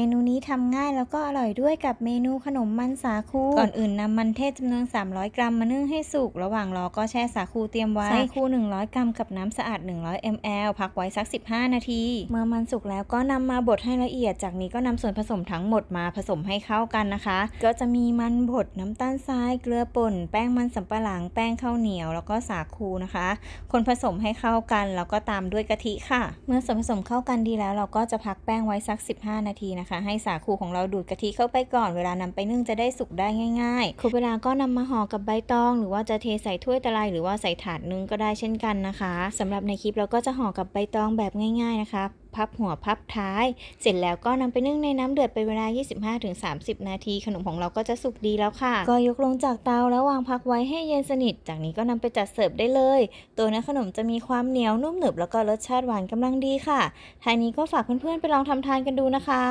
เมนูนี้ทำง่ายแล้วก็อร่อยด้วยกับเมนูขนมมันสาคู ก่อนอื่นนำมันเทศจำนวน 300 กรัมมานึ่งให้สุก ระหว่างรอก็แช่สาคูเตรียมไว้ สาคู 100 กรัมกับน้ำสะอาด 100 ml พักไว้สัก 15 นาที เมื่อมันสุกแล้วก็นำมาบดให้ละเอียด จากนี้ก็นำส่วนผสมทั้งหมดมาผสมให้เข้ากันนะคะ ก็จะมีมันบดน้ำตาลทราย เกลือป่น แป้งมันสำปะหลัง แป้งข้าวเหนียว แล้วก็สาคูนะคะ คนผสมให้เข้ากันแล้วก็ตามด้วยกะทิค่ะ เมื่อส่วนผสมเข้ากันดีแล้ว เราก็จะพักแป้งไว้สัก 15 นาทีนะคะให้สาคูของเราดูดกะทิเข้าไปก่อนเวลานำไปนึ่งจะได้สุกได้ง่ายๆครบเวลาก็นำมาห่อกับใบตอง หรือว่าจะเทใส่ถ้วยตะไลหรือว่าใส่ถาดนึ่งก็ได้เช่นกันนะคะสำหรับในคลิปเราก็จะห่อกับใบตองแบบง่าย ๆนะคะพับหัวพับท้าย เสร็จแล้วก็นำไปนึ่งในน้ำเดือดเป็นเวลา 25-30 นาที ขนมของเราก็จะสุกดีแล้วค่ะ ก็ยกลงจากเตาแล้ววางพักไว้ให้เย็นสนิท จากนี้ก็นำไปจัดเสิร์ฟได้เลย ตัวเนื้อขนมจะมีความเหนียวนุ่มหนึบแล้วก็รสชาติหวานกำลังดีค่ะท้ายนี้ก็ฝากเพื่อนๆไปลองทำทานกันดูนะคะ